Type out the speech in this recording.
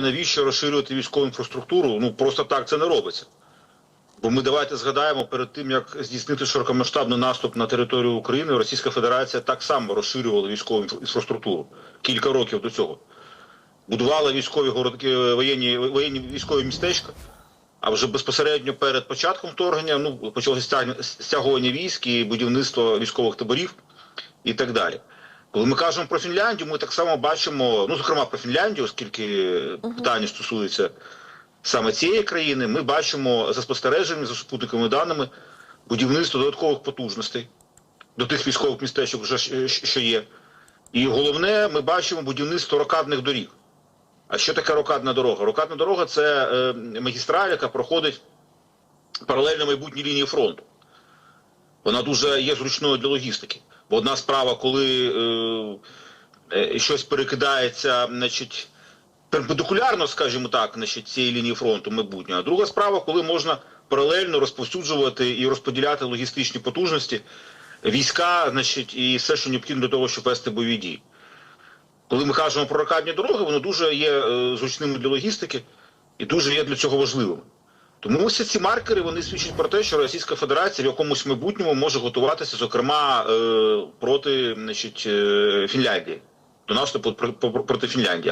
Навіщо розширювати військову інфраструктуру? Ну просто так це не робиться. Бо ми давайте згадаємо перед тим, як здійснити широкомасштабний наступ на територію України, Російська Федерація так само розширювала військову інфраструктуру кілька років до цього. Будувала військові городки, воєнні, воєнні військові містечка. А вже безпосередньо перед початком вторгнення ну, почалося стягування військ і будівництво військових таборів і так далі. Коли ми кажемо про Фінляндію, ми так само бачимо, ну зокрема про Фінляндію, оскільки питання стосується саме цієї країни, ми бачимо за спостереженнями, за супутниковими даними будівництво додаткових потужностей до тих військових містечок, вже що є. І головне, ми бачимо будівництво рокадних доріг. А що таке рокадна дорога? Рокадна дорога це е, магістраль, яка проходить паралельно майбутній лінії фронту. Вона дуже є зручною для логістики. Бо одна справа, коли е, е, щось перекидається, значить, перпендикулярно, скажімо так, значить, цієї лінії фронту майбутнього. А друга справа, коли можна паралельно розповсюджувати і розподіляти логістичні потужності, війська, значить, і все, що необхідно для того, щоб вести бойові дії. Коли ми кажемо про рокадні дороги, вони дуже є е, зручними для логістики і дуже є для цього важливими. Тому всі ці маркери вони свідчать про те, що Російська Федерація в якомусь майбутньому може готуватися, зокрема, е, проти значить, е, Фінляндії, до наступу пр- пр- проти Фінляндії.